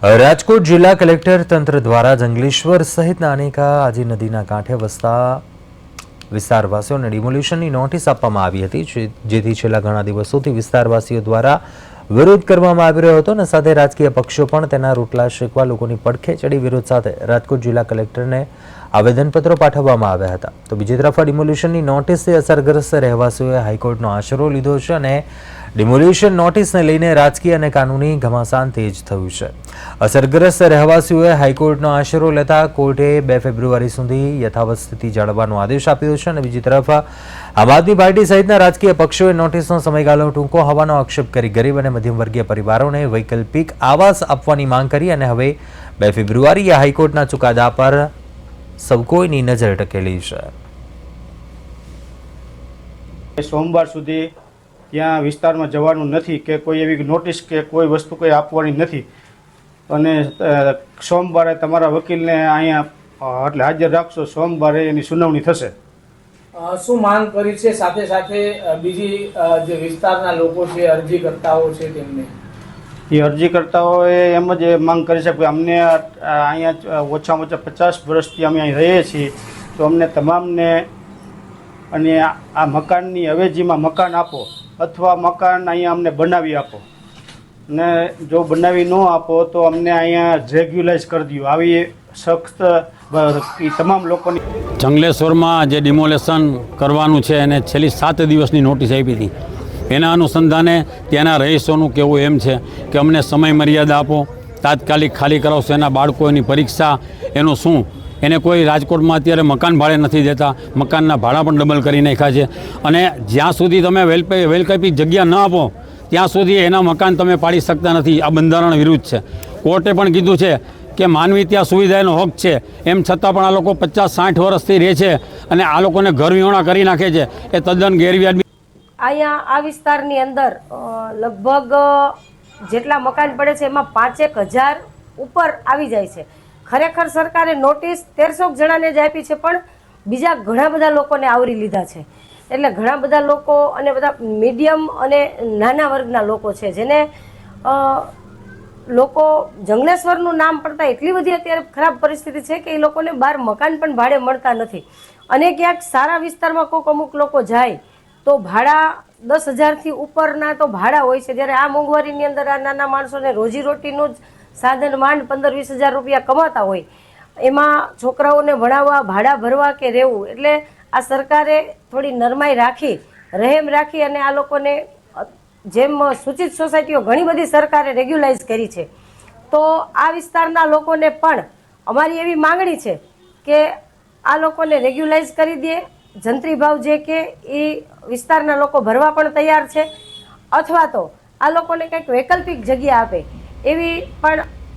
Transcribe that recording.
રાજકોટ જિલ્લા કલેક્ટર તંત્ર દ્વારા જંગલેશ્વર સહિતના અનેક આજી નદીના કાંઠે વસતા વિસ્તારવાસીઓને ડિમોલ્યુશનની નોટિસ આપવામાં આવી હતી જેથી છેલ્લા ઘણા દિવસોથી વિસ્તારવાસીઓ દ્વારા વિરોધ કરવામાં આવી રહ્યો હતો અને સાથે રાજકીય પક્ષો પણ તેના રોટલા શેકવા લોકોની પડખે ચડી વિરોધ સાથે રાજકોટ જિલ્લા કલેક્ટરને આવેદનપત્રો પાઠવવામાં આવ્યા હતા. તો બીજી તરફ આ ડિમોલ્યુશનની નોટિસથી અસરગ્રસ્ત રહેવાસીઓએ હાઈકોર્ટનો આશરો લીધો છે અને ડિમોલ્યુશન નોટિસને લઈને રાજકીય અને કાનૂની ઘમાસાન તેજ થયું છે. અસરગ્રસ્ત રહેવાસીઓએ હાઈકોર્ટનો આશરો લેતા કોર્ટે બે ફેબ્રુઆરી સુધી યથાવત સ્થિતિ જાળવવાનો આદેશ આપ્યો છે અને બીજી તરફ, આમ આદમી પાર્ટી સહિતના રાજકીય પક્ષોએ નોટિસનો સમયગાળો ટૂંકો હોવાનો આક્ષેપ કરી ગરીબ અને મધ્યમ વર્ગીય પરિવારોને વૈકલ્પિક આવાસ આપવાની માંગ કરી અને હવે બે ફેબ્રુઆરીએ હાઈકોર્ટના ચુકાદા પર સૌ કોઈની નજર ટકેલી છે. સોમવાર સુધી ત્યાં વિસ્તારમાં જવાનું નથી કે કોઈ એવી નોટિસ કે કોઈ વસ્તુ કોઈ આપવાની નથી. અને સોમવારે તમારા વકીલને અહીંયા એટલે હાજર રાખશો સોમવારે એની સુનાવણી થશે. શું માંગ કરી છે? સાથે સાથે બીજી જે વિસ્તારના લોકો છે અરજીકર્તાઓ છે તેમને? એ અરજીકર્તાઓએ એમ જ માંગ કરી છે કે અમને અહીંયા ઓછામાં ઓછા પચાસ વર્ષથી અમે અહીં રહીએ છીએ. તો અમને તમામને અને આ મકાનની અવેજીમાં મકાન આપો. અથવા મકાન અહીંયા અમને બનાવી આપો. ને જો બનાવી ન આપો તો અમને અહીંયા રેગ્યુલાઇઝ કરી દો આવી સખ્ત તમામ લોકોની જંગલેશ્વરમાં જે ડિમોલેશન કરવાનું છે, એને છેલ્લી સાત દિવસની નોટિસ આપી હતી. એના અનુસંધાને ત્યાંના રહીશોનું કહેવું એમ છે કે અમને સમય મર્યાદા આપો, તાત્કાલિક ખાલી કરાવશો એના બાળકોની પરીક્ષા, એનું શું એને કોઈ રાજકોટમાં અત્યારે મકાન ભાડે નથી દેતા, મકાનના ભાડા પણ ડબલ કરી નાખ્યા છે. અને જ્યાં સુધી તમે વેલપે વેલકપી જગ્યા ન આપો, ત્યાં સુધી એના મકાન તમે પાડી શકતા નથી. આ બંધારણ વિરુદ્ધ છે. કોર્ટે પણ કીધું છે કે માનવી ત્યાં સુવિધાનો હક છે. એમ છતાં પણ આ લોકો પચાસ, સાઠ વર્ષથી રહે છે અને આ લોકોને ઘર વિહોણા કરી નાખે છે. એ તદ્દન ગેરવ્યાજબી અહીંયા આ વિસ્તારની અંદર લગભગ જેટલા મકાન પડે છે એમાં પાંચેક હજાર ઉપર આવી જાય છે. ખરેખર સરકારે નોટિસ તેરસો જણાને જ આપી છે, પણ બીજા ઘણા બધા લોકોને આવરી લીધા છે. એટલે ઘણા બધા લોકો અને બધા મીડિયમ અને નાના વર્ગના લોકો છે, જેને લોકો જંગલેશ્વરનું નામ પડતા એટલી બધી અત્યારે ખરાબ પરિસ્થિતિ છે કે એ લોકોને બહાર મકાન પણ ભાડે મળતા નથી. અને ક્યાંક સારા વિસ્તારમાં કોઈક અમુક લોકો જાય, તો ભાડા દસ હજારથી ઉપરના તો ભાડા હોય છે. જ્યારે આ મોંઘવારીની અંદર આ નાના માણસોને રોજીરોટીનું જ સાધન માંડ પંદર વીસ હજાર રૂપિયા કમાતા હોય. એમાં છોકરાઓને ભણાવવા, ભાડા ભરવા કે રહેવું, એટલે આ સરકારે થોડી નરમાઈ રાખી, રહેમ રાખી અને આ લોકોને, જેમ સૂચિત સોસાયટીઓ ઘણી બધી સરકારે રેગ્યુલાઇઝ કરી છે. તો આ વિસ્તારના લોકોને પણ અમારી એવી માંગણી છે કે આ લોકોને રેગ્યુલાઇઝ કરી દે. જંત્રી ભાવ જે કે એ વિસ્તારના લોકો ભરવા પણ તૈયાર છે. અથવા તો આ લોકોને કંઈક વૈકલ્પિક જગ્યા આપે. એવી પણ